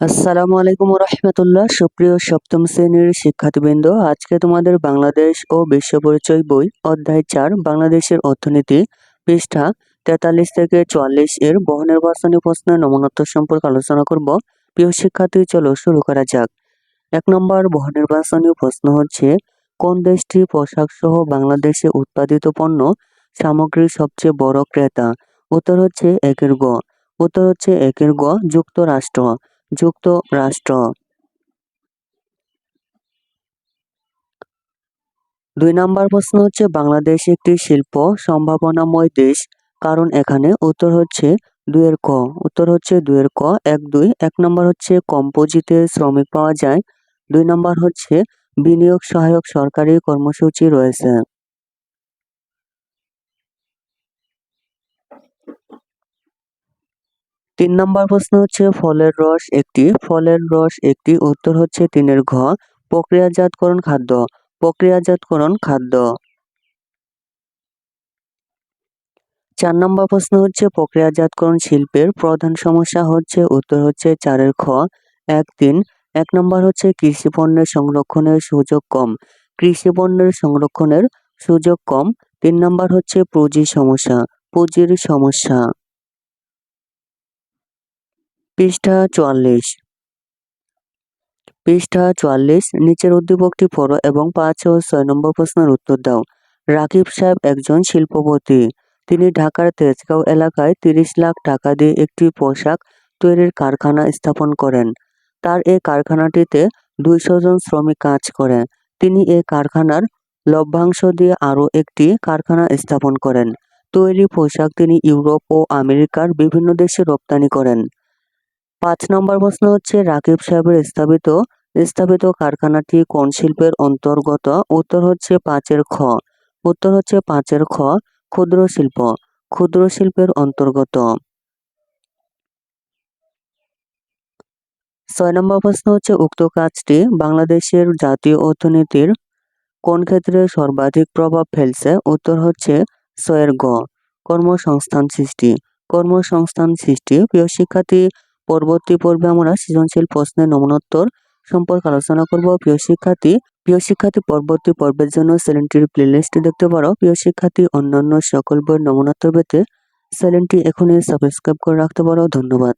আসসালামু আলাইকুম রহমতুল্লাহ সুপ্রিয় সপ্তম শ্রেণির শিক্ষার্থীবৃন্দ, আজকে তোমাদের বাংলাদেশ ও বিশ্ব পরিচয় বই অধ্যায় চার, বাংলাদেশের অর্থনীতি, পৃষ্ঠা তেতাল্লিশ থেকে চুয়াল্লিশ এর বহু নির্বাচনী প্রশ্নের নমনত্ব সম্পর্কে আলোচনা করব। প্রিয় শিক্ষার্থী, চলো শুরু করা যাক। এক নম্বর বহু নির্বাচনী প্রশ্ন হচ্ছে, কোন দেশটি পোশাক সহ বাংলাদেশে উৎপাদিত পণ্য সামগ্রীর সবচেয়ে বড় ক্রেতা? উত্তর হচ্ছে একের গ। উত্তর হচ্ছে একের গ, যুক্তরাষ্ট্র। যুক্তরাষ্ট্র। দুই নম্বর প্রশ্ন হচ্ছে, বাংলাদেশ একটি শিল্প সম্ভাবনাময় দেশ। কারণ এখানে উত্তর হচ্ছে দুইয়ের ক। উত্তর হচ্ছে দুইয়ের ক, এক, দুই। এক নম্বর হচ্ছে কম পুঁজিতে শ্রমিক পাওয়া যায়। দুই নম্বর হচ্ছে বিনিয়োগ সহায়ক সরকারি কর্মসূচি রয়েছে। তিন নম্বর প্রশ্ন হচ্ছে, ফলের রস একটি, ফলের রস একটি, উত্তর হচ্ছে তিনের ঘ, প্রক্রিয়াজাতকরণ খাদ্য প্রক্রিয়াজাতকরণ খাদ্য। চার নম্বর প্রশ্ন হচ্ছে, প্রক্রিয়াজাতকরণ শিল্পের প্রধান সমস্যা হচ্ছে, উত্তর হচ্ছে চারের খ, এক, তিন। এক নম্বর হচ্ছে, কৃষি পণ্যের সংরক্ষণের সুযোগ কম, কৃষি পণ্যের সংরক্ষণের সুযোগ কম। তিন নম্বর হচ্ছে, পুঁজির সমস্যা পুঁজির সমস্যা। পৃষ্ঠা চুয়াল্লিশ। পৃষ্ঠা চুয়াল্লিশ, নিচের উদ্দীপকটি পড়ো এবং পাঁচ ও ছয় নম্বর প্রশ্নের উত্তর দাও। রাকিব সাহেব একজন শিল্পপতি। তিনি ঢাকার তেজগাঁও এলাকায় তিরিশ লাখ টাকা দিয়ে একটি পোশাক তৈরির কারখানা স্থাপন করেন। তার এই কারখানাটিতে দুইশো জন শ্রমিক কাজ করে তিনি এই কারখানার লভ্যাংশ দিয়ে আরও একটি কারখানা স্থাপন করেন। তৈরি পোশাক তিনি ইউরোপ ও আমেরিকার বিভিন্ন দেশে রপ্তানি করেন। পাঁচ নম্বর প্রশ্ন হচ্ছে, রাকিব সাহেবের স্থাপিত স্থাপিত কারখানাটি কোন শিল্পের অন্তর্গত? উত্তর হচ্ছে পাঁচের খ। উত্তর হচ্ছে পাঁচের খ, ক্ষুদ্র শিল্প। ক্ষুদ্র শিল্পের অন্তর্গত। ছয় নম্বর প্রশ্ন হচ্ছে, উক্ত কাজটি বাংলাদেশের জাতীয় অর্থনীতির কোন ক্ষেত্রে সর্বাধিক প্রভাব ফেলছে? উত্তর হচ্ছে ছয়ের গ। কর্মসংস্থান সৃষ্টি। কর্মসংস্থান সৃষ্টি। প্রিয় শিক্ষার্থী পরবর্তী পর্বে আমরা সৃজনশীল প্রশ্নের নমনোত্তর সম্পর্কে আলোচনা করব। প্রিয় শিক্ষার্থী প্রিয় শিক্ষার্থী, পরবর্তী পর্বের জন্য চ্যানেলটির প্লেলিস্টটি দেখতে পারো। প্রিয় শিক্ষার্থী, অন্যান্য সকল বইয়ের নমনোত্তর পেতে চ্যানেলটি এখনই সাবস্ক্রাইব করে রাখতে পারো। ধন্যবাদ।